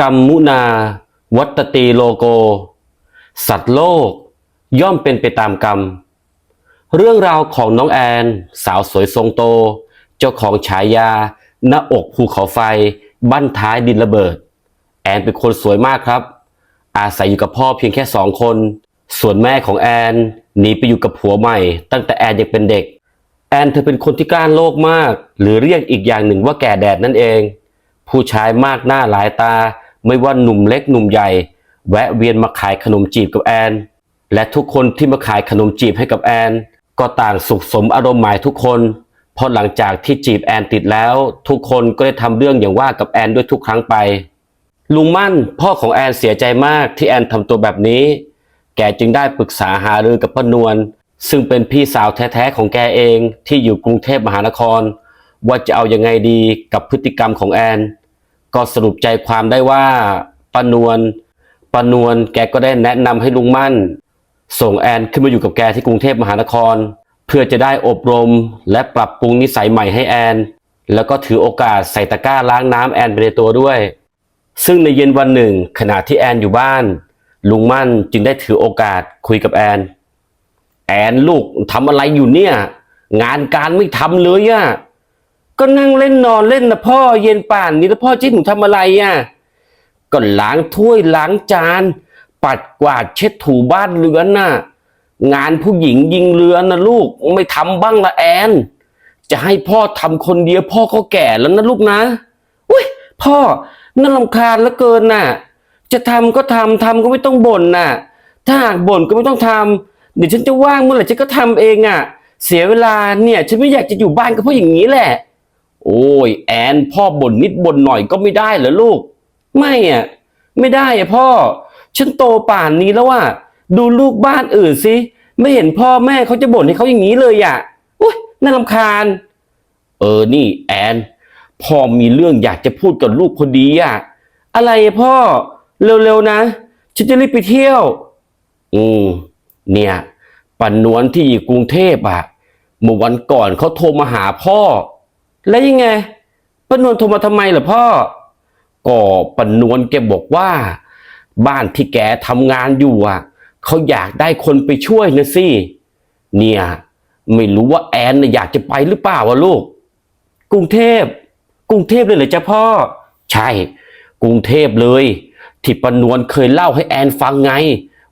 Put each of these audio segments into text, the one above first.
กรรมมุนา วัตตีโลโก สัตว์โลก ย่อมเป็นไปตามกรรม เรื่องราวของน้องแอน สาวสวยทรงโต เจ้าของฉายา หน้าอกภูเขาไฟ บั้นท้ายดินระเบิด แอนเป็นคนสวยมากครับ อาศัยอยู่กับพ่อเพียงแค่สองคน ส่วนแม่ของแอนหนีไปอยู่กับผัวใหม่ ตั้งแต่แอนยังเป็นเด็ก แอนเธอเป็นคนที่กล้าโลกมาก หรือเรียกอีกอย่างหนึ่งว่าแก่แดดนั่นเองผู้ชายมากหน้าหลายตา ไม่ว่าหนุ่มเล็กหนุ่มใหญ่ แวะเวียนมาขายขนมจีบกับแอน และทุกคนที่มาขายขนมจีบให้กับแอน ก็ต่างสุขสมอารมณ์หมายทุกคนเพราะหลังจากที่จีบแอนติดแล้ว ทุกคนก็ได้ทำเรื่องอย่างว่ากับแอนด้วยทุกครั้งไป ลุงมั่นพ่อของแอนเสียใจมากที่แอนทำตัวแบบนี้ แกจึงได้ปรึกษาหารือกับป้านวลซึ่งเป็นพี่สาวแท้ๆของแกเองที่อยู่กรุงเทพมหานคร ว่าจะเอายังไงดีกับพฤติกรรมของแอน ก็สรุปใจความได้ว่าปานวลปานวลแกก็ได้แนะนำให้ลุงมั่น ส่งแอนขึ้นมาอยู่กับแกที่กรุงเทพมหานคร เพื่อจะได้อบรมและปรับปรุงนิสัยใหม่ให้แอน แล้วก็ถือโอกาสใส่ตะกร้าล้างน้ำแอนไปในตัวด้วย ซึ่งในเย็นวันหนึ่งขณะที่แอนอยู่บ้าน ลุงมั่นจึงได้ถือโอกาสคุยกับแอน แอนลูกทำอะไรอยู่เนี่ย งานการไม่ทำเลยอะ ก็นั่งเล่นนอนเล่นนะพ่อเย็นป่านนี้แล้วพ่อจิ้หนูทำอะไรอะก็ล้างถ้วยล้างจาน ปัดกวาดเช็ดถูบ้านเรือนน่ะงานผู้หญิงยิงเรือนะลูกไม่ทำบ้างละแอน จะให้พ่อทำคนเดียวพ่อก็แก่แล้วนะลูกนะอุ้ยพ่อน่ารำคาญเหลือเกินน่ะ จะทำก็ทำทำก็ไม่ต้องบ่นน่ะ ถ้าหากบ่นก็ไม่ต้องทำเดี๋ยวฉันจะว่างเมื่อไหร่ฉันก็ทำเองอะ เสียเวลาเนี่ย ฉันไม่อยากจะอยู่บ้านก็เพราะอย่างนี้แหละ โอ้ยแอนพ่อบ่นนิดบ่นหน่อยก็ไม่ได้เหรอลูก ไม่อะไม่ได้อะพ่อ ฉันโตป่านนี้แล้วอะดูลูกบ้านอื่นสิไม่เห็นพ่อแม่เขาจะบ่นให้เขาอย่างนี้เลยอะอุ้ยน่ารำคาญ เออนี่แอนพ่อมีเรื่องอยากจะพูดกับลูกพอดีอะอะไรอะพ่อ เร็วๆนะ ฉันจะรีบไปเที่ยว อืมเนี่ยปันนวลที่อยู่กรุงเทพอะเมื่อวันก่อนเขาโทรมาหาพ่อ แล้วยังไงปนวลโทรมาทำไมล่ะพ่อ ก็ปนวลแกบอกว่า บ้านที่แกทำงานอยู่อะเขาอยากได้คนไปช่วยนะสิเนี่ย ไม่รู้ว่าแอนน่ะอยากจะไปหรือเปล่าวะลูก กรุงเทพ กรุงเทพเลยเหรอจ๊ะพ่อ ใช่ กรุงเทพเลย ที่ปนวลเคยเล่าให้แอนฟังไง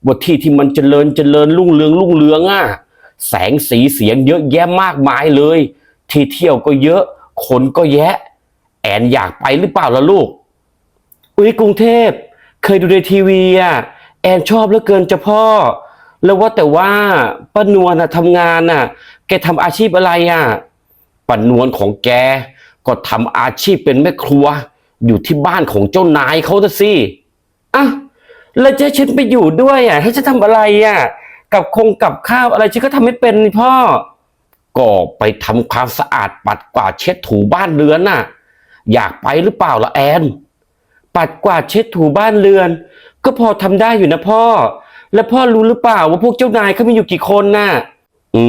ว่าที่ที่มันเจริญเจริญรุ่งเรืองรุ่งเรืองอะแสงสีเสียงเยอะแยะมากมายเลย ที่เที่ยวก็เยอะ คนก็แยะ แอนอยากไปหรือเปล่าล่ะลูก อุ้ยกรุงเทพ เคยดูในทีวีอะ แอนชอบเหลือเกินจ้ะพ่อ แล้วว่าแต่ว่าป้านวลน่ะทำงานน่ะ แกทำอาชีพอะไรอะป้านวลของแก ก็ทำอาชีพเป็นแม่ครัว อยู่ที่บ้านของเจ้านายเขาจะสิอะแล้วจะฉันไปอยู่ด้วยอะให้ฉันทำอะไรอะ กับคงกับข้าวอะไรฉันก็ทำไม่เป็นนี่พ่อ ก็ไปทำความสะอาดปัดกวาดเช็ดถูบ้านเรือนน่ะ อยากไปหรือเปล่าล่ะแอน ปัดกวาดเช็ดถูบ้านเรือน ก็พอทำได้อยู่นะพ่อ แล้วพ่อรู้หรือเปล่าว่าพวกเจ้านายเขามีอยู่กี่คนน่ะ อื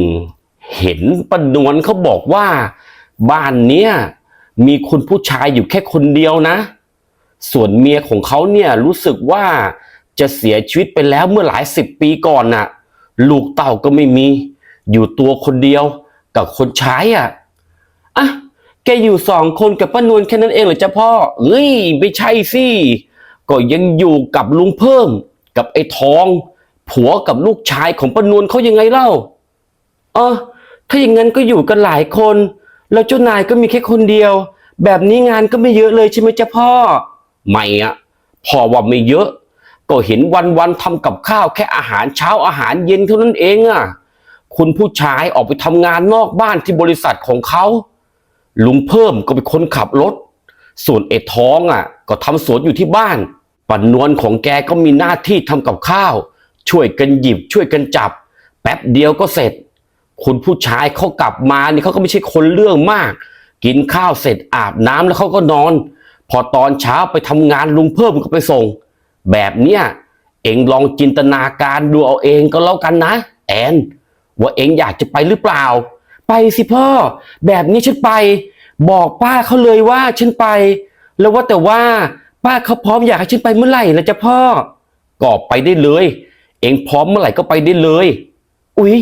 ม เห็นปนวลเขาบอกว่า บ้านเนี้ยมีคุณผู้ชายอยู่แค่คนเดียวนะ ส่วนเมียของเขาเนี่ยรู้สึกว่าจะเสียชีวิตไปแล้วเมื่อหลายสิบปีก่อนน่ะ ลูกเต่าก็ไม่มี อยู่ตัวคนเดียวกับคนใช้อะอะแกอยู่สองคนกับป้านวลแค่นั้นเองเหรอจ๊ะพ่อเอ้ยไม่ใช่สิก็ยังอยู่กับลุงเพิ่ม กับไอ้ทอง ผัวกับลูกชายของป้านวลเขายังไงเล่าเออถ้าอย่างนั้นก็อยู่กันหลายคน แล้วเจ้านายก็มีแค่คนเดียว แบบนี้งานก็ไม่เยอะเลยใช่ไหมจ๊ะพ่อ ไม่อะพ่อว่าไม่เยอะ ก็เห็นวันวันๆทำกับข้าวแค่อาหารเช้าอาหารเย็นเท่านั้นเองอะ คุณผู้ชายออกไปทำงานนอกบ้านที่บริษัทของเขา ลุงเพิ่มก็เป็นคนขับรถ ส่วนไอ้ท้องอะ ก็ทำสวนอยู่ที่บ้านปันนวลของแกก็มีหน้าที่ทำกับข้าว ช่วยกันหยิบช่วยกันจับ แป๊บเดียวก็เสร็จ คุณผู้ชายเขากลับมานี่เขาก็ไม่ใช่คนเรื่องมาก กินข้าวเสร็จอาบน้ำแล้วเขาก็นอน พอตอนเช้าไปทำงานลุงเพิ่มก็ไปส่ง แบบเนี้ยเองลองจินตนาการดูเอาเองก็แล้วกันนะ แอน ว่าเองอยากจะไปหรือเปล่า ไปสิพ่อ แบบนี้ฉันไป บอกป้าเขาเลยว่าฉันไป แล้วว่าแต่ว่าป้าเขาพร้อมอยากให้ฉันไปเมื่อไหร่ละจ้ะพ่อ ก็ไปได้เลย เองพร้อมเมื่อไหร่ก็ไปได้เลย อุ๊ย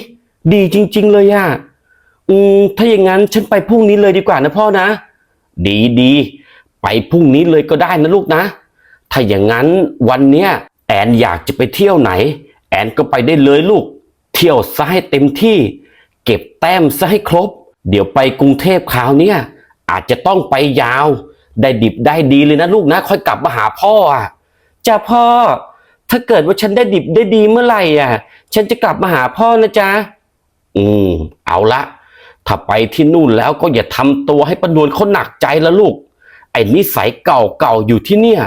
ดีจริง ๆ เลยอะอืมถ้าอย่างนั้นฉันไปพรุ่งนี้เลยดีกว่านะพ่อนะ ดีดีไปพรุ่งนี้เลยก็ได้นะลูกนะ ถ้าอย่างนั้นวันเนี้ยแอนอยากจะไปเที่ยวไหน แอนก็ไปได้เลยลูก เที่ยวซะให้เต็มที่ เก็บแต้มซะให้ครบ เดี๋ยวไปกรุงเทพคราวเนี้ยอาจจะต้องไปยาว ได้ดิบได้ดีเลยนะลูกนะ ค่อยกลับมาหาพ่ออะจ้าพ่อ ถ้าเกิดว่าฉันได้ดิบได้ดีเมื่อไหร่อะ ฉันจะกลับมาหาพ่อนะจ๊ะอืม เอาละถ้าไปที่นู่นแล้วก็อย่าทำตัวให้ประนวลเขาหนักใจละลูก ไอ้นิสัยเก่าๆอยู่ที่เนี่ย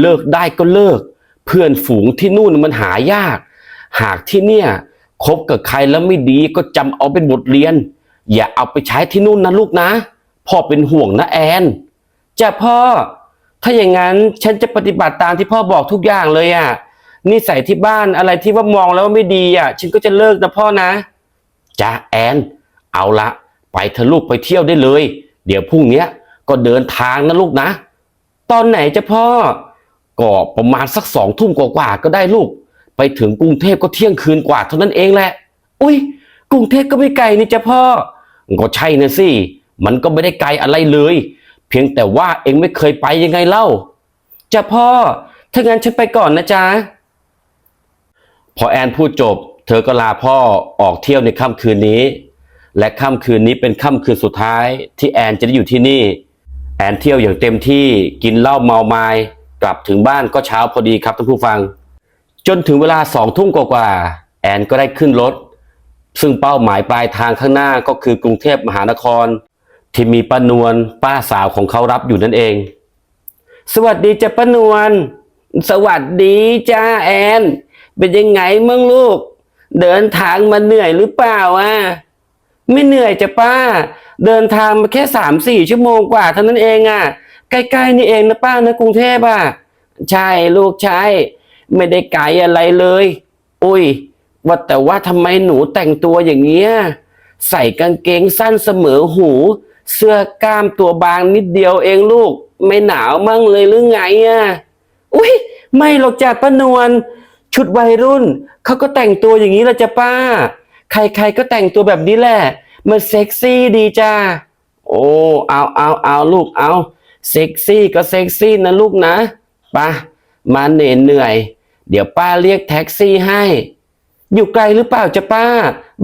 เลิกได้ก็เลิก เพื่อนฝูงที่นู่นมันหายาก หากที่เนี่ย คบกับใครแล้วไม่ดีก็จำเอาเป็นบทเรียน อย่าเอาไปใช้ที่นู่นนะลูกนะ พ่อเป็นห่วงนะแอนจ้ะพ่อ ถ้าอย่างนั้นฉันจะปฏิบัติตามที่พ่อบอกทุกอย่างเลยอะ่ะนิสัยที่บ้านอะไรที่ว่ามองแล้วไม่ดีอะ่ะ ฉันก็จะเลิกนะพ่อนะจ้ะแอน เอาละไปเถอลูกไปเที่ยวได้เลย เดี๋ยวพรุ่งนี้ก็เดินทางนะลูกนะ ตอนไหนจะพ่อ ก็ประมาณสักสองทุ่มกว่าๆก็ได้ลูก ไปถึงกรุงเทพก็เที่ยงคืนกว่าเท่านั้นเองแหละ อุ้ยกรุงเทพก็ไม่ไกลนี่จ้ะพ่อ ก็ใช่นะสิ มันก็ไม่ได้ไกลอะไรเลย เพียงแต่ว่าเองไม่เคยไปยังไงเล่าจ้ะพ่อ ถ้างั้นฉันไปก่อนนะจ๊ะ พอแอนพูดจบ เธอก็ลาพ่อออกเที่ยวในค่ำคืนนี้ และค่ำคืนนี้เป็นค่ำคืนสุดท้าย ที่แอนจะได้อยู่ที่นี่ แอนเที่ยวอย่างเต็มที่กินเหล้าเมาไมา้กลับถึงบ้านก็เช้าพอดีครับท่านผู้ฟัง จนถึงเวลาสองทุ่มกว่าแอนก็ได้ขึ้นรถ ซึ่งเป้าหมายปลายทางข้างหน้าก็คือกรุงเทพมหานคร ที่มีป้านวลป้าสาวของเขารับอยู่นั่นเอง สวัสดีจ้ะป้านวลสวัสดีจ้าแอน เป็นยังไงมั่งลูก เดินทางมาเหนื่อยหรือเปล่าอะไม่เหนื่อยจ้ะป้า เดินทางมาแค่สามสี่ชั่วโมงกว่าเท่านั้นเองอะ ใกล้ๆนี่เองนะป้านะกรุงเทพอะใช่ลูกใช่ ไม่ได้ไกลอะไรเลย อุ้ย ว่าแต่ว่าทำไมหนูแต่งตัวอย่างเงี้ย ใส่กางเกงสั้นเสมอหู เสื้อกล้ามตัวบางนิดเดียวเองลูก ไม่หนาวมั่งเลยหรือไงอะ อุ้ยไม่หรอกจ้ะป้านวลชุดวัยรุ่น เขาก็แต่งตัวอย่างนี้ละจ้ะป้า ใครๆก็แต่งตัวแบบนี้แหละ มันเซ็กซี่ดีจ้าโอ้เอาเอาเอาลูกเอาเซ็กซี่ก็เซ็กซี่นะลูกนะป้ามาเหนื่อย เดี๋ยวป้าเรียกแท็กซี่ให้ อยู่ไกลหรือเปล่าจ้ะป้า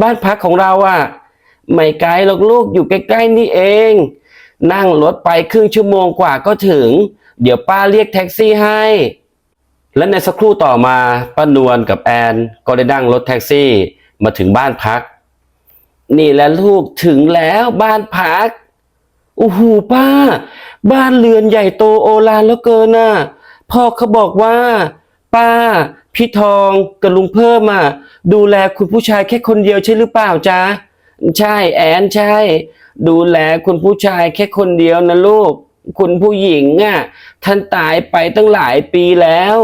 บ้านพักของเราอะไม่ไกลหรอกลูกอยู่ใกล้ๆนี่เอง นั่งรถไปครึ่งชั่วโมงกว่าก็ถึง เดี๋ยวป้าเรียกแท็กซี่ให้ และในสักครู่ต่อมาป้านวลกับแอนก็ได้นั่งรถแท็กซี่มาถึงบ้านพัก นี่แหละลูกถึงแล้วบ้านพักโอ้โหป้า บ้านเรือนใหญ่โตโอฬารแล้วเกินน่ะพ่อเขาบอกว่า ป้า พี่ทองกับลุงเพิ่มอะดูแลคุณผู้ชายแค่คนเดียวใช่หรือเปล่าจ๊ะใช่แอนใช่ ดูแลคุณผู้ชายแค่คนเดียวนะลูก คุณผู้หญิงอะท่านตายไปตั้งหลายปีแล้ว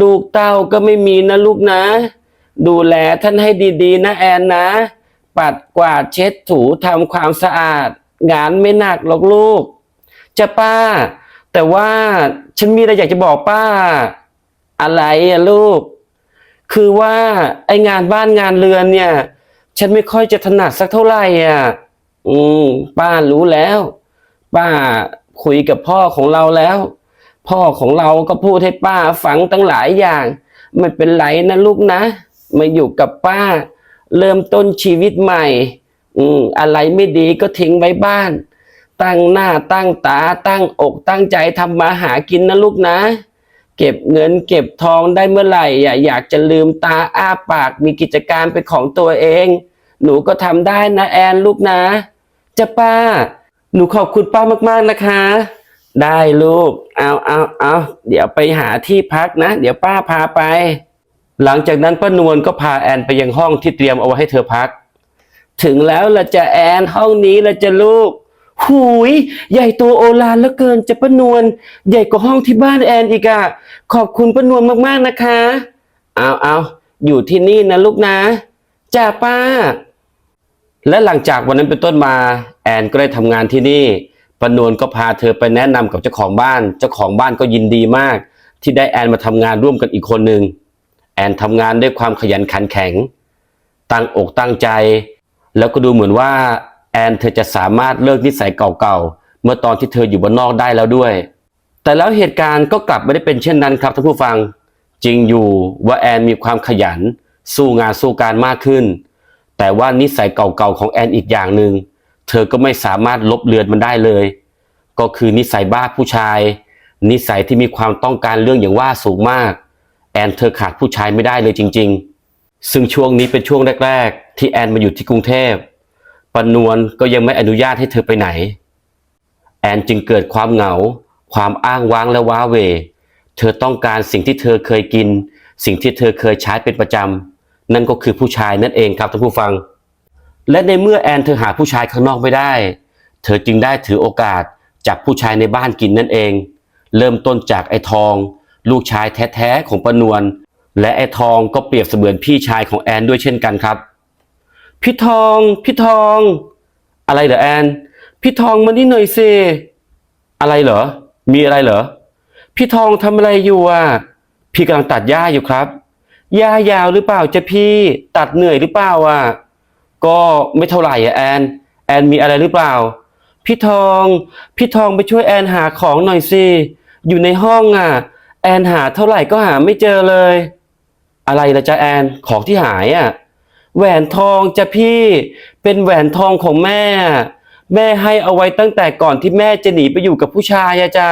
ลูกเต้าก็ไม่มีนะลูกนะ ดูแลท่านให้ดีๆ นะแอนนะ ปัดกวาดเช็ดถูทำความสะอาด งานไม่หนักหรอกลูกจะป้า แต่ว่าฉันมีอะไรอยากจะบอกป้า อะไรอะลูก คือว่าไองานบ้านงานเรือนเนี่ย ฉันไม่ค่อยจะถนัดสักเท่าไหร่อะ อืม ป้ารู้แล้ว ป้าคุยกับพ่อของเราแล้ว พ่อของเราก็พูดให้ป้าฟังตั้งหลายอย่างไม่เป็นไรนะลูกนะมาอยู่กับป้า เริ่มต้นชีวิตใหม่ อืม อะไรไม่ดีก็ทิ้งไว้บ้าน ตั้งหน้าตั้งตาตั้งอกตั้งใจทำมาหากินนะลูกนะ เก็บเงินเก็บทองได้เมื่อไหร่อะอยากจะลืมตาอ้าปากมีกิจการเป็นของตัวเอง หนูก็ทำได้นะแอนลูกนะจะป้า หนูขอบคุณป้ามากๆนะคะ ได้ลูก เอาเอาเอาเดี๋ยวไปหาที่พักนะ เดี๋ยวป้าพาไป หลังจากนั้นป้านวลก็พาแอนไปยังห้องที่เตรียมเอาไว้ให้เธอพัก ถึงแล้วละจะแอนห้องนี้ละจะลูกหูย ใหญ่โตโอฬารเหลือเกินจะป้านวลใหญ่กว่าห้องที่บ้านแอนอีกอะ ขอบคุณป้านวลมากๆนะคะ เอาเอาอยู่ที่นี่นะลูกนะจ้าป้า และหลังจากวันนั้นเป็นต้นมา แอนก็ได้ทำงานที่นี่ปานวลก็พาเธอไปแนะนำกับเจ้าของบ้าน เจ้าของบ้านก็ยินดีมาก ที่ได้แอนมาทำงานร่วมกันอีกคนหนึ่งแอนทำงานด้วยความขยันขันแข็ง ตั้งอกตั้งใจ แล้วก็ดูเหมือนว่าแอนเธอจะสามารถเลิกนิสัยเก่าๆ เมื่อตอนที่เธออยู่บนนอกได้แล้วด้วย แต่แล้วเหตุการณ์ก็กลับไม่ได้เป็นเช่นนั้นครับท่านผู้ฟัง จริงอยู่ว่าแอนมีความขยัน สู้งานสู้การมากขึ้น แต่ว่านิสัยเก่าๆของแอนอีกอย่างหนึ่งเธอก็ไม่สามารถลบเลือนมันได้เลย ก็คือนิสัยบ้าผู้ชาย นิสัยที่มีความต้องการเรื่องอย่างว่าสูงมาก แอนเธอขาดผู้ชายไม่ได้เลยจริง ๆ ซึ่งช่วงนี้เป็นช่วงแรก ๆ ที่แอนมาอยู่ที่กรุงเทพปนวลก็ยังไม่อนุญาตให้เธอไปไหน แอนจึงเกิดความเหงา ความอ้างว้างและว้าเว เธอต้องการสิ่งที่เธอเคยกิน สิ่งที่เธอเคยใช้เป็นประจำ นั่นก็คือผู้ชายนั่นเองครับท่านผู้ฟัง และในเมื่อแอนเธอหาผู้ชายข้างนอกไม่ได้ เธอจึงได้ถือโอกาสจับผู้ชายในบ้านกินนั่นเอง เริ่มต้นจากไอ้ทอง ลูกชายแท้ๆของปนวลและไอ้ทองก็เปรียบเสมือนพี่ชายของแอนด้วยเช่นกันครับ พี่ทอง พี่ทอง อะไรเหรอแอน พี่ทองมานี่หน่อยสิอะไรเหรอ มีอะไรเหรอ พี่ทองทำอะไรอยู่อะ พี่กำลังตัดหญ้าอยู่ครับ หญ้ายาวหรือเปล่าจะพี่ ตัดเหนื่อยหรือเปล่าอะ ก็ไม่เท่าไหร่อะแอน แอนมีอะไรหรือเปล่า พี่ทอง พี่ทองไปช่วยแอนหาของหน่อยสิ อยู่ในห้องอะ แอนหาเท่าไหร่ก็หาไม่เจอเลย อะไรละจ๊ะแอน ของที่หายอะ แหวนทองจะพี่ เป็นแหวนทองของแม่ แม่ให้เอาไว้ตั้งแต่ก่อนที่แม่จะหนีไปอยู่กับผู้ชายอะจ้ะ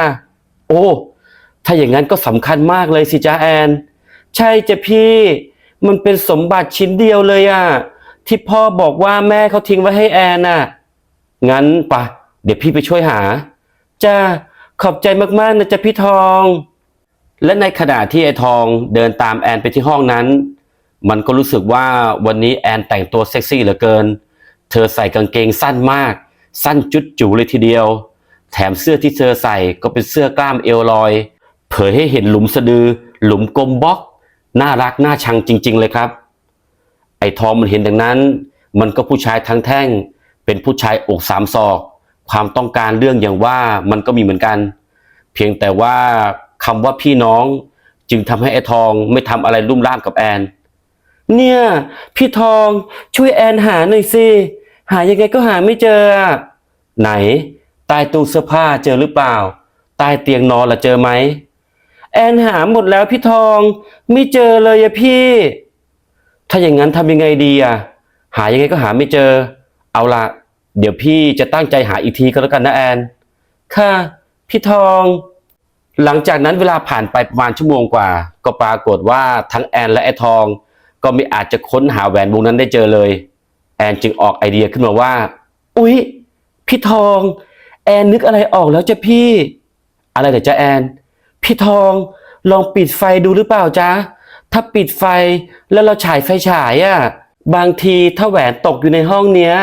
โอ้ ถ้าอย่างนั้นก็สำคัญมากเลยสิจ้าแอน ใช่จ้ะพี่ มันเป็นสมบัติชิ้นเดียวเลยอะที่พ่อบอกว่าแม่เขาทิ้งไว้ให้แอนน่ะ งั้นปะเดี๋ยวพี่ไปช่วยหา จ้า ขอบใจมากๆนะจ๊ะพี่ทอง และในขณะที่ไอ้ทองเดินตามแอนไปที่ห้องนั้น มันก็รู้สึกว่าวันนี้แอนแต่งตัวเซ็กซี่เหลือเกิน เธอใส่กางเกงสั้นมาก สั้นจุดจูเลยทีเดียว แถมเสื้อที่เธอใส่ก็เป็นเสื้อกล้ามเอวลอย เผยให้เห็นหลุมสะดือ หลุมกลมบล็อกน่ารักน่าชังจริง ๆ เลยครับ ไอ้ทองมันเห็นดังนั้น มันก็ผู้ชายทั้งแท่ง เป็นผู้ชายอกสามศอก ความต้องการเรื่องอย่างว่ามันก็มีเหมือนกัน เพียงแต่ว่าคำว่าพี่น้องจึงทำให้ไอ้ทองไม่ทำอะไรลุ่มล่ามกับแอน เนี่ย พี่ทองช่วยแอนหาหน่อยสิ หายังไงก็หาไม่เจอ ไหน ใต้ตู้เสื้อผ้าเจอหรือเปล่า ใต้เตียงนอนล่ะเจอไหม แอนหาหมดแล้วพี่ทอง ไม่เจอเลยอะพี่ ถ้าอย่างนั้นทำยังไงดีอะหายังไงก็หาไม่เจอ เอาละเดี๋ยวพี่จะตั้งใจหาอีกทีก็แล้วกันนะแอน ค่ะ พี่ทอง หลังจากนั้นเวลาผ่านไปประมาณชั่วโมงกว่า ก็ปรากฏว่าทั้งแอนและไอ้ทอง ก็ไม่อาจจะค้นหาแหวนวงนั้นได้เจอเลย แอนจึงออกไอเดียขึ้นมาว่า อุ๊ย พี่ทอง แอนนึกอะไรออกแล้วจ้ะพี่ อะไรเหรอจ๊ะแอน พี่ทองลองปิดไฟดูหรือเปล่าจ๊ะ ถ้าปิดไฟแล้วเราฉายไฟฉายอะ่ะ บางทีถ้าแหวนตกอยู่ในห้องเนี้ย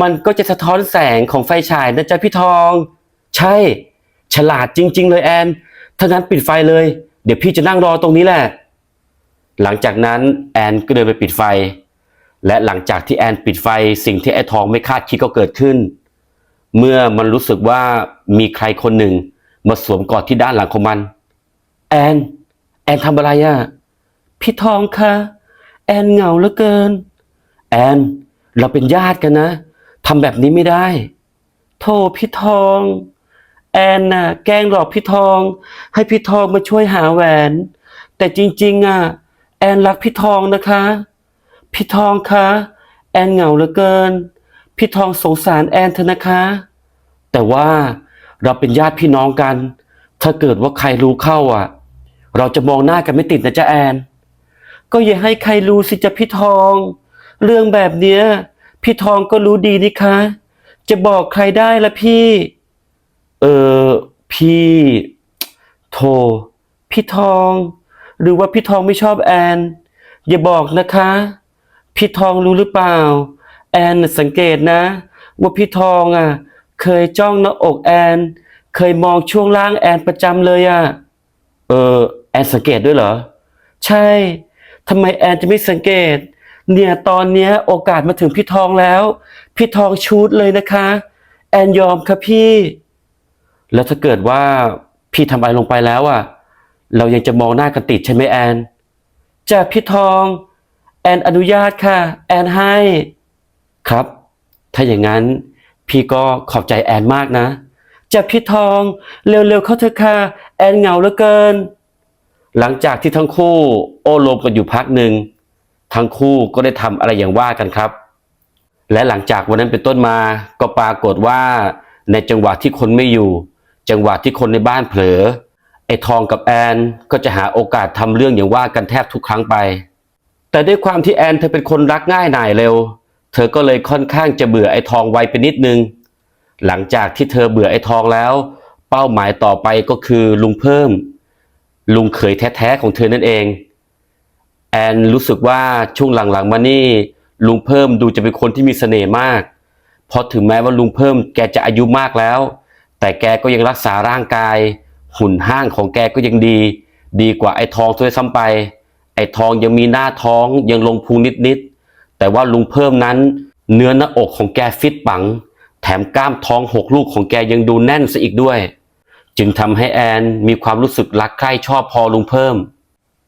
มันก็จะสะท้อนแสงของไฟฉายนะจ๊ะพี่ทอง ใช่ ฉลาดจริง ๆ เลยแอน ถ้างั้นปิดไฟเลย เดี๋ยวพี่จะนั่งรอตรงนี้แหละ หลังจากนั้นแอนก็เดินไปปิดไฟ และหลังจากที่แอนปิดไฟสิ่งที่ไอ้ทองไม่คาดคิดก็เกิดขึ้น เมื่อมันรู้สึกว่ามีใครคนหนึ่งมาสวมกอดที่ด้านหลังของมัน แอน แอนทำอะไรอะ่ะ พี่ทองคะ แอนเหงาเหลือเกิน แอน เราเป็นญาติกันนะทำแบบนี้ไม่ได้ โทษพี่ทอง แอนน่ะ แกล้งหลอกพี่ทอง ให้พี่ทองมาช่วยหาแหวน แต่จริง ๆ อะ แอนรักพี่ทองนะคะ พี่ทองคะ แอนเหงาเหลือเกิน พี่ทองสงสารแอนเถอะนะคะ แต่ว่าเราเป็นญาติพี่น้องกัน ถ้าเกิดว่าใครรู้เข้าอะ เราจะมองหน้ากันไม่ติดนะจ๊ะแอน ก็อย่าให้ใครรู้สิจ๊ะพี่ทอง เรื่องแบบเนี้ย พี่ทองก็รู้ดีนี่คะ จะบอกใครได้ละพี่ เออพี่ โทรพี่ทอง หรือว่าพี่ทองไม่ชอบแอน อย่าบอกนะคะ พี่ทองรู้หรือเปล่า แอนสังเกตนะ ว่าพี่ทองอะ เคยจ้องหน้าอกแอน เคยมองช่วงล่างแอนประจำเลยอะ เออ แอนสังเกตด้วยเหรอ ใช่ทำไมแอนจะไม่สังเกต เนี่ยตอนเนี้ยโอกาสมาถึงพี่ทองแล้ว พี่ทองชูดเลยนะคะ แอนยอมค่ะพี่ แล้วถ้าเกิดว่าพี่ทำอะไรลงไปแล้วอะ เรายังจะมองหน้ากันติดใช่ไหมแอนจ้าพี่ทอง แอนอนุญาตค่ะ แอนให้ ครับ ถ้าอย่างนั้น พี่ก็ขอบใจแอนมากนะจ้าพี่ทอง เร็วๆเข้าเถอะค่ะ แอนเหงาเหลือเกิน หลังจากที่ทั้งคู่ โอ้โลมกันอยู่พักหนึ่งทั้งคู่ก็ได้ทำอะไรอย่างว่ากันครับ และหลังจากวันนั้นเป็นต้นมาก็ปรากฏว่า ในจังหวะที่คนไม่อยู่ จังหวะที่คนในบ้านเผลอไอ้ทองกับแอนก็จะหาโอกาสทำเรื่องอย่างว่ากันแทบทุกครั้งไป แต่ด้วยความที่แอนเธอเป็นคนรักง่ายหน่ายเร็ว เธอก็เลยค่อนข้างจะเบื่อไอ้ทองไวไปนิดนึง หลังจากที่เธอเบื่อไอ้ทองแล้ว เป้าหมายต่อไปก็คือลุงเพิ่ม ลุงเขยแท้ๆของเธอนั่นเอง แอนรู้สึกว่าช่วงหลังๆมานี่ลุงเพิ่มดูจะเป็นคนที่มีเสน่ห์มากเพราะถึงแม้ว่าลุงเพิ่มแกจะอายุมากแล้ว แต่แกก็ยังรักษาร่างกาย หุ่นห้างของแกก็ยังดี ดีกว่าไอ้ทองตัวซ้ำไป ไอ้ทองยังมีหน้าท้องยังลงพุงนิดๆแต่ว่าลุงเพิ่มนั้น เนื้อหน้าอกของแกฟิตปัง แถมกล้ามท้องหกลูกของแกยังดูแน่นซะอีกด้วย จึงทำให้แอนมีความรู้สึกรักใคร่ชอบพอลุงเพิ่ม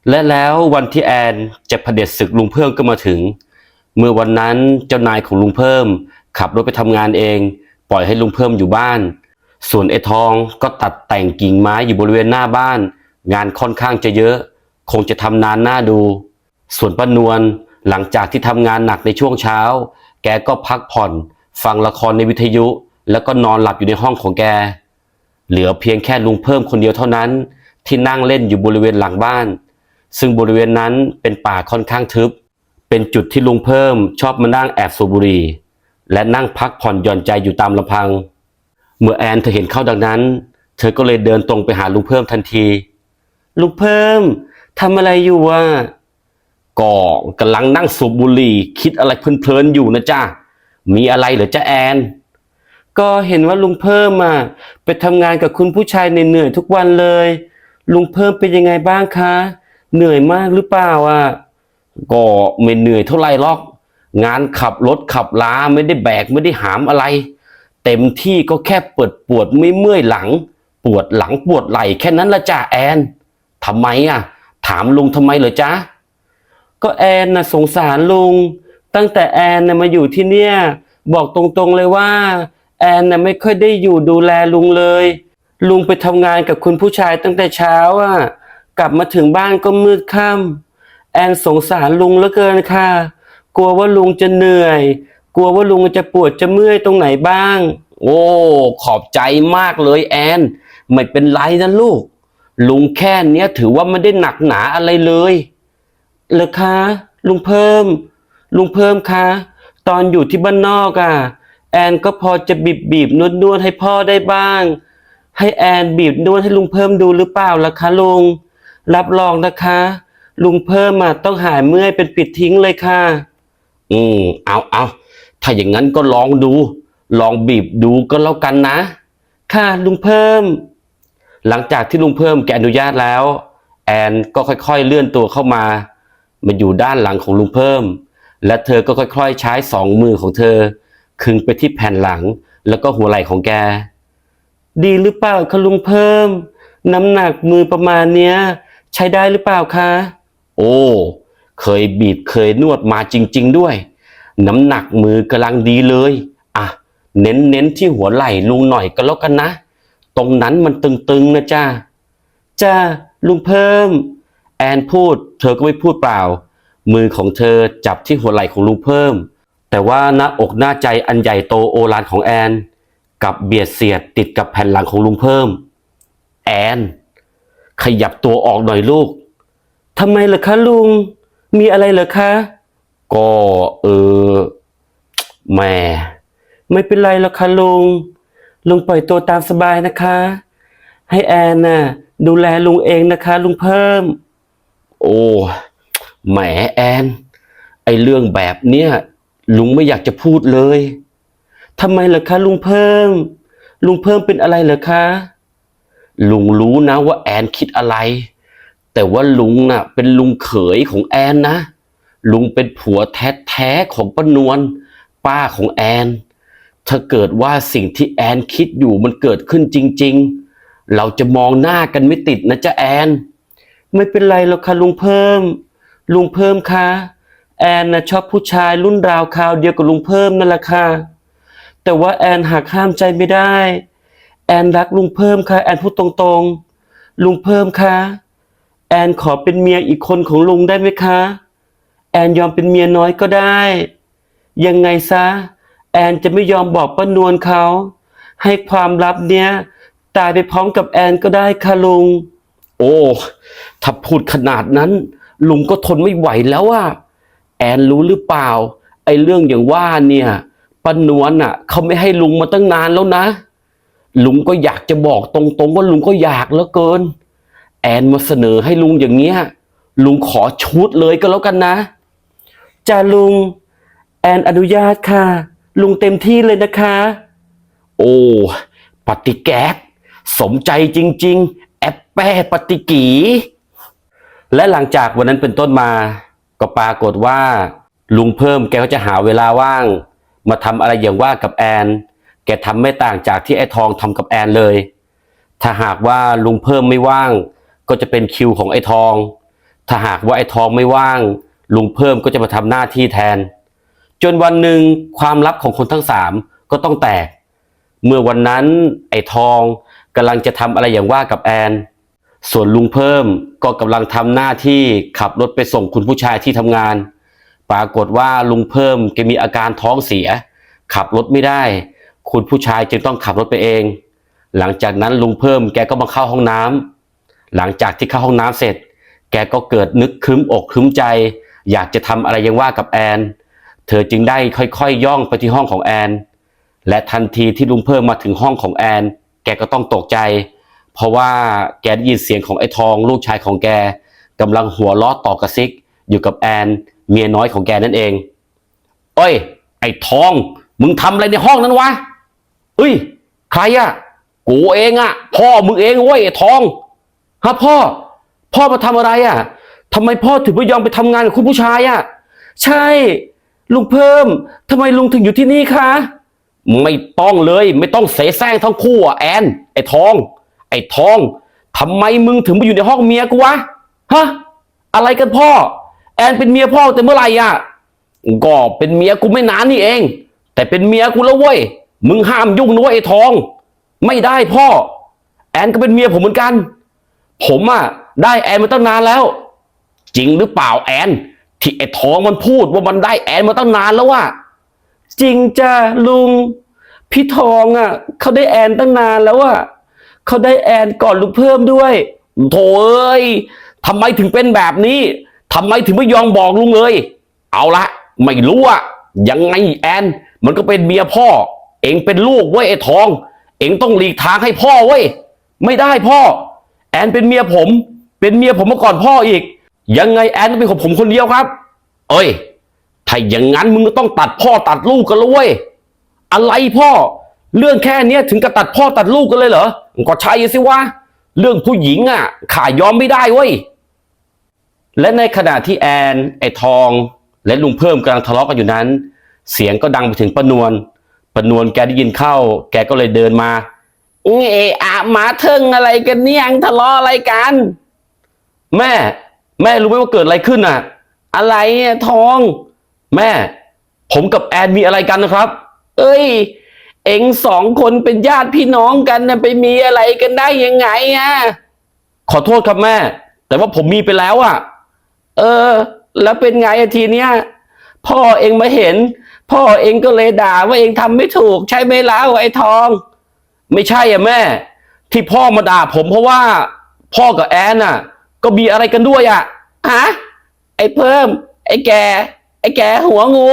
และแล้ววันที่แอนจะเผด็จศึกลุงเพิ่มก็มาถึง เมื่อวันนั้นเจ้านายของลุงเพิ่ม ขับรถไปทำงานเอง ปล่อยให้ลุงเพิ่มอยู่บ้าน ส่วนไอ้ทองก็ตัดแต่งกิ่งไม้อยู่บริเวณหน้าบ้าน งานค่อนข้างจะเยอะ คงจะทำนานหน้าดู ส่วนป้านวลหลังจากที่ทำงานหนักในช่วงเช้า แกก็พักผ่อน ฟังละครในวิทยุ แล้วก็นอนหลับอยู่ในห้องของแก เหลือเพียงแค่ลุงเพิ่มคนเดียวเท่านั้น ที่นั่งเล่นอยู่บริเวณหลังบ้าน ซึ่งบริเวณนั้นเป็นป่าค่อนข้างทึบ เป็นจุดที่ลุงเพิ่มชอบมานั่งแอบสูบบุหรี่และนั่งพักผ่อนหย่อนใจอยู่ตามลำพัง เมื่อแอนเธอเห็นเข้าดังนั้น เธอก็เลยเดินตรงไปหาลุงเพิ่มทันที ลุงเพิ่ม ทำอะไรอยู่วะก็กำลังนั่งสูบบุหรี่ คิดอะไรเพลินๆอยู่นะจ้ามีอะไรเหรอจ้าแอน ก็เห็นว่าลุงเพิ่มอะไปทำงานกับคุณผู้ชายเหนื่อยๆทุกวันเลย ลุงเพิ่มเป็นยังไงบ้างคะ เหนื่อยมากหรือเปล่าอะก็ไม่เหนื่อยเท่าไหร่หรอก งานขับรถขับลาไม่ได้แบกไม่ได้หามอะไร เต็มที่ก็แค่ปวดปวดไม่เมื่อยหลัง ปวดหลังปวดไหล่แค่นั้นละจ้าแอนทำไมอะ ถามลุงทำไมเหรอจ๊ะ ก็แอนน่ะสงสารลุง ตั้งแต่แอนน่ะมาอยู่ที่เนี่ย บอกตรงๆเลยว่า แอนน่ะไม่ค่อยได้อยู่ดูแลลุงเลย ลุงไปทำงานกับคุณผู้ชายตั้งแต่เช้าอะ กลับมาถึงบ้านก็มืดค่ำแอนสงสารลุงเหลือเกินค่ะ กลัวว่าลุงจะเหนื่อย กลัวว่าลุงจะปวดจะเมื่อยตรงไหนบ้าง โอ้ ขอบใจมากเลยแอน ไม่เป็นไรนะลูก ลุงแค่เนี้ยถือว่าไม่ได้หนักหนาอะไรเลยเหรอคะลุงเพิ่ม ลุงเพิ่มคะตอนอยู่ที่บ้านนอกอะ แอนก็พอจะบีบบีบนวดนวดให้พ่อได้บ้าง ให้แอนบีบนวดให้ลุงเพิ่มดูหรือเปล่าล่ะคะลุงรับรองนะคะ ลุงเพิ่มอะต้องหายเมื่อยเป็นปิดทิ้งเลยค่ะ อืมเอาเอาถ้าอย่างนั้นก็ลองดู ลองบีบดูก็แล้วกันนะ ค่ะลุงเพิ่ม หลังจากที่ลุงเพิ่มแกอนุญาตแล้ว แอนก็ค่อยๆเลื่อนตัวเข้ามามาอยู่ด้านหลังของลุงเพิ่ม และเธอก็ค่อยๆ ใช้สองมือของเธอคึงไปที่แผ่นหลังแล้วก็หัวไหล่ของแก ดีหรือเปล่าคะลุงเพิ่ม น้ำหนักมือประมาณเนี้ย ใช้ได้หรือเปล่าคะ โอ้เคยบีบเคยนวดมาจริง ๆ ด้วย น้ำหนักมือกำลังดีเลย อะ เน้นเน้นๆที่หัวไหล่ลุงหน่อยก็แล้วกันนะ ตรงนั้นมันตึงๆนะจ้าจ้าลุงเพิ่ม แอนพูด เธอก็ไม่พูดเปล่า มือของเธอจับที่หัวไหล่ของลุงเพิ่ม แต่ว่าหน้าอกหน้าใจอันใหญ่โตโอฬารของแอนกับเบียดเสียดติดกับแผ่นหลังของลุงเพิ่ม แอน ขยับตัวออกหน่อยลูกทำไมเหรอคะลุง มีอะไรเหรอคะก็เออแหม่ไม่เป็นไรหรอกค่ะลุง ลุงปล่อยตัวตามสบายนะคะ ให้แอนน่ะดูแลลุงเองนะคะ ลุงเพิ่ม โอ้แหมแอน ไอเรื่องแบบเนี้ยลุงไม่อยากจะพูดเลยทำไมเหรอคะ ลุงเพิ่ม ลุงเพิ่มเป็นอะไรเหรอคะลุงรู้นะว่าแอนคิดอะไร แต่ว่าลุงน่ะ เป็นลุงเขยของแอนนะ ลุงเป็นผัวแท้ๆของป้านวลป้าของแอน ถ้าเกิดว่าสิ่งที่แอนคิดอยู่มันเกิดขึ้นจริง ๆ เราจะมองหน้ากันไม่ติดนะจ๊ะแอน ไม่เป็นไรหรอกค่ะลุงเพิ่ม ลุงเพิ่มคะแอนนะชอบผู้ชายรุ่นราวคราวเดียวกับลุงเพิ่มนั่นแหละค่ะแต่ว่าแอนหักห้ามใจไม่ได้ แอนรักลุงเพิ่มค่ะแอนพูดตรงๆ ลุงเพิ่มคะแอนขอเป็นเมียอีกคนของลุงได้ไหมคะ แอนยอมเป็นเมียน้อยก็ได้ ยังไงซะ อนจะไม่ยอมบอกป้านวลเขา ให้ความลับเนี้ย ตายไปพร้อมกับแอนก็ได้ค่ะลุง โอ้ ถ้าพูดขนาดนั้น ลุงก็ทนไม่ไหวแล้วอะแอนรู้หรือเปล่า ไอ้เรื่องอย่างว่าเนี่ยป้านวลน่ะเขาไม่ให้ลุงมาตั้งนานแล้วนะ ลุงก็อยากจะบอกตรงๆว่าลุงก็อยากแล้วเกิน แอนมาเสนอให้ลุงอย่างเงี้ย ลุงขอชุดเลยก็แล้วกันนะจ้าลุง แอนอนุญาตค่ะ ลุงเต็มที่เลยนะคะ โอ้ปฏิแก๊กสมใจจริง ๆ แอปแป้ปฏิกี และหลังจากวันนั้นเป็นต้นมา ก็ปรากฏว่า ลุงเพิ่มแกก็จะหาเวลาว่าง มาทำอะไรอย่างว่ากับแอน แกทำไม่ต่างจากที่ไอ้ทองทำกับแอนเลย ถ้าหากว่าลุงเพิ่มไม่ว่าง ก็จะเป็นคิวของไอ้ทอง ถ้าหากว่าไอ้ทองไม่ว่าง ลุงเพิ่มก็จะมาทำหน้าที่แทน จนวันหนึ่งความลับของคนทั้งสามก็ต้องแตก เมื่อวันนั้นไอ้ทองกำลังจะทำอะไรอย่างว่ากับแอน ส่วนลุงเพิ่มก็กำลังทำหน้าที่ขับรถไปส่งคุณผู้ชายที่ทำงาน ปรากฏว่าลุงเพิ่มแกมีอาการท้องเสีย ขับรถไม่ได้ คุณผู้ชายจึงต้องขับรถไปเอง หลังจากนั้นลุงเพิ่มแกก็มาเข้าห้องน้ำหลังจากที่เข้าห้องน้ำเสร็จ แกก็เกิดนึกครึ้มอกครึ้มใจ อยากจะทำอะไรอย่างว่ากับแอน เธอจึงได้ค่อยๆย่องไปที่ห้องของแอน และทันทีที่ลุงเพิ่มมาถึงห้องของแอน แกก็ต้องตกใจ เพราะว่าแกได้ยินเสียงของไอ้ทองลูกชายของแกกำลังหัวล้อต่อกระซิก อยู่กับแอนเมียน้อยของแกนั่นเอง เอ้ย ไอ้ทอง มึงทำอะไรในห้องนั้นวะเอ้ย ใครอะกูเองอะพ่อมึงเองเว้ยไอ้ทองฮะพ่อ พ่อมาทำอะไรอะทำไมพ่อถึงไม่ยอมไปทำงานกับคุณผู้ชายอะใช่ ลุงเพิ่มทำไมลุงถึงอยู่ที่นี่คะไม่ต้องเลย ไม่ต้องเสแสร้งทั้งคู่อะแอนไอ้ทอง ไอ้ทองทำไมมึงถึงมาอยู่ในห้องเมียกูวะฮะอะไรกันพ่อ แอนเป็นเมียพ่อแต่เมื่อไหร่อะก็เป็นเมียกูไม่นานนี่เอง แต่เป็นเมียกูแล้วเว้ยมึงห้ามยุ่งนะเว้ยไอ้ทอง ไม่ได้พ่อ แอนก็เป็นเมียผมเหมือนกัน ผมอะได้แอนมาตั้งนานแล้ว จริงหรือเปล่าแอน ที่ไอ้ทองมันพูดว่ามันได้แอนมาตั้งนานแล้วว่ะจริงจ้ะลุง พี่ทองอะเขาได้แอนตั้งนานแล้วอะเขาได้แอนก่อนลุงเพิ่มด้วยโถเอ้ยทำไมถึงเป็นแบบนี้ทำไมถึงไม่ยอมบอกลุงเลย เอาละไม่รู้อะยังไงแอน มันก็เป็นเมียพ่อ เองเป็นลูกเว้ยไอ้ทอง เองต้องหลีกทางให้พ่อเว้ยไม่ได้พ่อ แอนเป็นเมียผม เป็นเมียผมมาก่อนพ่ออีก ยังไงแอนต้องเป็นของผมคนเดียวครับ เอ้ย ถ้าอย่างนั้นมึงก็ต้องตัดพ่อตัดลูกกันแล้วเว้ย อะไรพ่อ เรื่องแค่เนี้ยถึงกับตัดพ่อตัดลูกกันเลยเหรอ ก็ใช่สิวะ เรื่องผู้หญิงอะข่ายอมไม่ได้เว้ย และในขณะที่แอน ไอ้ทอง และลุงเพิ่มกำลังทะเลาะกันอยู่นั้น เสียงก็ดังไปถึงปานวลปานวลแกได้ยินเข้า แกก็เลยเดินมาเอะอะหมาเทิงอะไรกันเนี่ยทะเลาะอะไรกัน แม่ แม่รู้ไหมว่าเกิดอะไรขึ้นอะ อะไรเนี่ยทอง แม่ ผมกับแอนมีอะไรกันนะครับ เอ้ย เอ็งสองคนเป็นญาติพี่น้องกันนะไปมีอะไรกันได้ยังไงอะขอโทษครับแม่ แต่ว่าผมมีไปแล้วอะ เออ แล้วเป็นไงอทีเนี้ยพ่อเองมาเห็น พ่อเองก็เลยด่าว่าเองทำไม่ถูก ใช่ไหมล่ะไอ้ทอง ไม่ใช่อะแม่ ที่พ่อมาด่าผมเพราะว่า พ่อกับแอนน่ะ ก็มีอะไรกันด้วยอะฮะไอ้เพิ่ม ไอ้แก ไอ้แกหัวงู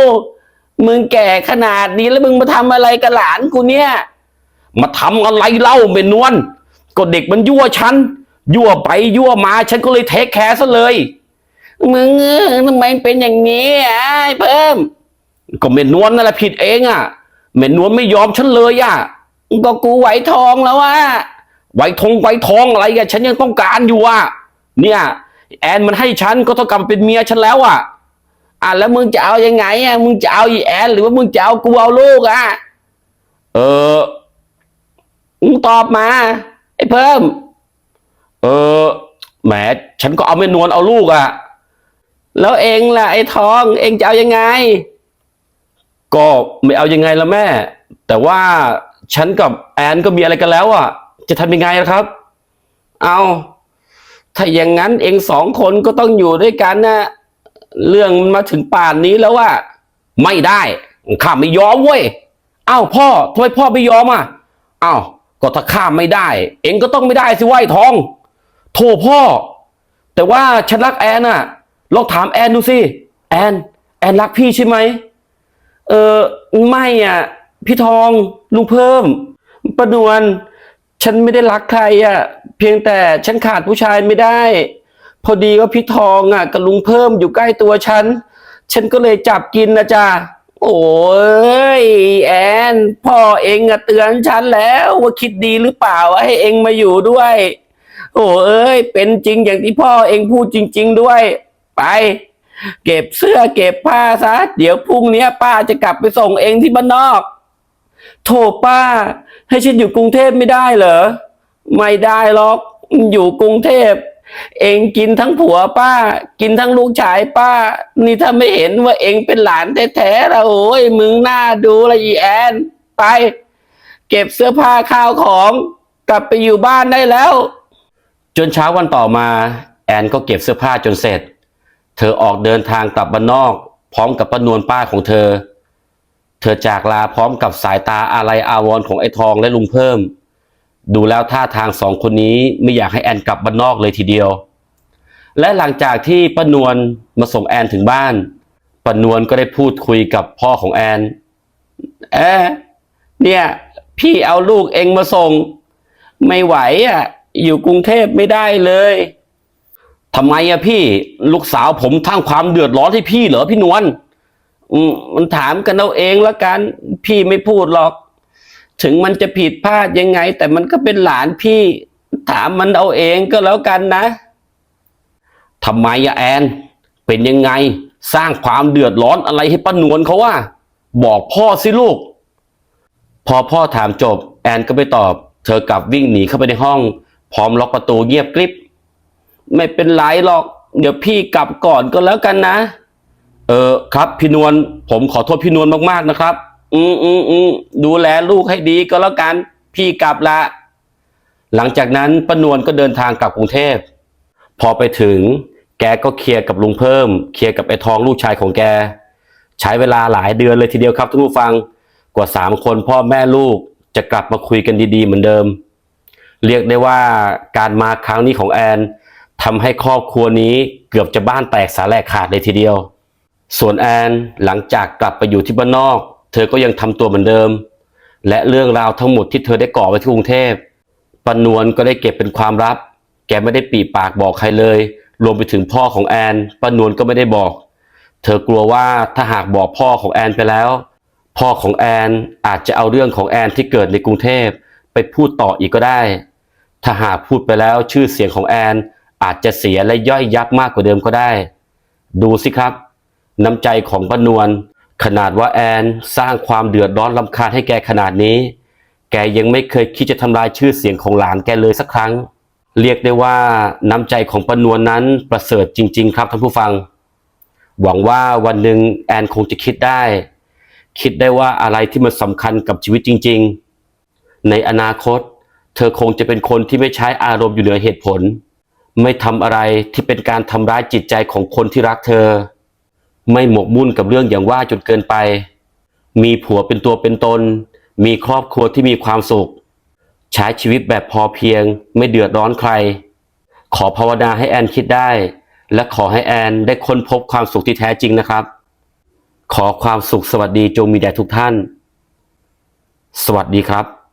มึงแก่ขนาดนี้แล้วมึงมาทำอะไรกับหลานกูเนี่ย มาทำอะไรเล่าเมนนวลก็เด็กมันยั่วฉันยั่วไปยั่วมาฉันก็เลยเทคแคร์ซะเลย มึงทำไมเป็นอย่างนี้อะไอ้เพิ่ม ก็เมนนวลนั่นแหละผิดเองอะเมนวลไม่ยอมฉันเลยอะก็กูไหวทองแล้วอะไหวทองไหวทองอะไรอะฉันยังต้องการอยู่อะ เนี่ย แอนมันให้ฉันก็เท่ากับเป็นเมียฉันแล้วอะ อะแล้วมึงจะเอายังไงอะมึงจะเอาอีแอน หรือว่ามึงจะเอากูเอาลูกอะเออมึงตอบมา ไอ้เพิ่ม เออแหมฉันก็เอาไม่นวลเอาลูกอะ แล้วเองล่ะ ไอ้ทอง เองจะเอายังไง ก็ไม่เอายังไงละแม่ แต่ว่าฉันกับแอนก็มีอะไรกันแล้วอะ จะทำยังไงล่ะครับ เอา ถ้าอย่างนั้นเองสองคนก็ต้องอยู่ด้วยกันนะ เรื่องมันมาถึงป่านนี้แล้วว่า ไม่ได้ข้าไม่ยอมเว้ยเอ้าพ่อทำไมพ่อไม่ยอมอะเอ้าก็ถ้าข้าไม่ได้ เองก็ต้องไม่ได้สิไหวทอง โทรพ่อ แต่ว่าฉันรักแอนน่ะลองถามแอนดูสิแอน แอนรักพี่ใช่ไหมเออไม่อะ พี่ทองลุงเพิ่ม ประนวลฉันไม่ได้รักใครอะ เพียงแต่ฉันขาดผู้ชายไม่ได้ พอดีว่าพี่ทองอะกับลุงเพิ่มอยู่ใกล้ตัวฉัน ฉันก็เลยจับกินนะจ๊ะโอ้ยแอนพ่อเองอะเตือนฉันแล้วว่าคิดดีหรือเปล่าให้เองมาอยู่ด้วย โอ้เอ้ย เป็นจริงอย่างที่พ่อเองพูดจริง ๆ ด้วย ไป เก็บเสื้อเก็บผ้าซะเดี๋ยวพรุ่งนี้ป้าจะกลับไปส่งเองที่บ้านนอก โถป้า ให้ฉันอยู่กรุงเทพไม่ได้เหรอ ไม่ได้หรอก อยู่กรุงเทพ เองกินทั้งผัวป้า กินทั้งลูกชายป้า นี่ถ้าไม่เห็นว่าเองเป็นหลานแท้ๆแล้วโอ้ยมึงหน้าดูละอีแอนไป เก็บเสื้อผ้าข้าวของกลับไปอยู่บ้านได้แล้ว จนเช้าวันต่อมา แอนก็เก็บเสื้อผ้าจนเสร็จ เธอออกเดินทางกลับบ้านนอก พร้อมกับปนวลป้าของเธอ เธอจากลาพร้อมกับสายตาอาลัยอาวรณ์ของไอ้ทองและลุงเพิ่ม ดูแล้วท่าทางสองคนนี้ไม่อยากให้แอนกลับบ้านนอกเลยทีเดียว และหลังจากที่ป้านวลมาส่งแอนถึงบ้านป้านวลก็ได้พูดคุยกับพ่อของแอน เอ๊เนี่ย พี่เอาลูกเองมาส่ง ไม่ไหวอะ อยู่กรุงเทพไม่ได้เลยทำไมอะพี่ ลูกสาวผมทั้งความเดือดร้อนให้พี่เหรอพี่นวลมันถามกันเอาเองละกัน พี่ไม่พูดหรอก ถึงมันจะผิดพลาดยังไง แต่มันก็เป็นหลานพี่ ถามมันเอาเองก็แล้วกันนะทำไมอะแอน เป็นยังไงสร้างความเดือดร้อนอะไรให้ป้านวลเขาว่า บอกพ่อสิลูก พอพ่อถามจบ แอนก็ไม่ตอบ เธอกลับวิ่งหนีเข้าไปในห้อง พร้อมล็อกประตูเงียบกริบไม่เป็นไรหรอก เดี๋ยวพี่กลับก่อนก็แล้วกันนะ เออครับ พี่นวลผมขอโทษพี่นวลมากๆนะครับ อืมอืมอืมดูแลลูกให้ดีก็แล้วกัน พี่กลับละ หลังจากนั้นป้านวลก็เดินทางกลับกรุงเทพ พอไปถึง แกก็เคลียร์กับลุงเพิ่ม เคลียร์กับไอ้ทองลูกชายของแก ใช้เวลาหลายเดือนเลยทีเดียวครับท่านผู้ฟัง กว่าสามคนพ่อแม่ลูกจะกลับมาคุยกันดีๆเหมือนเดิม เรียกได้ว่าการมาครั้งนี้ของแอนทำให้ครอบครัวนี้เกือบจะบ้านแตกสาแหลกขาดเลยทีเดียว ส่วนแอนหลังจากกลับไปอยู่ที่บ้านนอก เธอก็ยังทำตัวเหมือนเดิม และเรื่องราวทั้งหมดที่เธอได้ก่อไว้ที่กรุงเทพปนวลก็ได้เก็บเป็นความลับ แกไม่ได้ปีปากบอกใครเลย รวมไปถึงพ่อของแอนปนวลก็ไม่ได้บอก เธอกลัวว่าถ้าหากบอกพ่อของแอนไปแล้ว พ่อของแอนอาจจะเอาเรื่องของแอนที่เกิดในกรุงเทพไปพูดต่ออีกก็ได้ ถ้าหากพูดไปแล้วชื่อเสียงของแอนอาจจะเสียและย่อยยับมากกว่าเดิมก็ได้ ดูสิครับ น้ำใจของปนวล ขนาดว่าแอนสร้างความเดือดร้อนลำคาญให้แกขนาดนี้ แกยังไม่เคยคิดจะทำลายชื่อเสียงของหลานแกเลยสักครั้ง เรียกได้ว่าน้ำใจของปนวลนั้นประเสริฐจริง ๆ ครับท่านผู้ฟัง หวังว่าวันหนึ่งแอนคงจะคิดได้ คิดได้ว่าอะไรที่มันสำคัญกับชีวิตจริง ๆ ในอนาคต เธอคงจะเป็นคนที่ไม่ใช้อารมณ์อยู่เหนือเหตุผล ไม่ทำอะไรที่เป็นการทำร้ายจิตใจของคนที่รักเธอ ไม่หมกมุ่นกับเรื่องอย่างว่าจนเกินไป มีผัวเป็นตัวเป็นตน มีครอบครัวที่มีความสุข ใช้ชีวิตแบบพอเพียง ไม่เดือดร้อนใคร ขอภาวนาให้แอนคิดได้ และขอให้แอนได้ค้นพบความสุขที่แท้จริงนะครับ ขอความสุขสวัสดีจงมีแด่ทุกท่าน สวัสดีครับ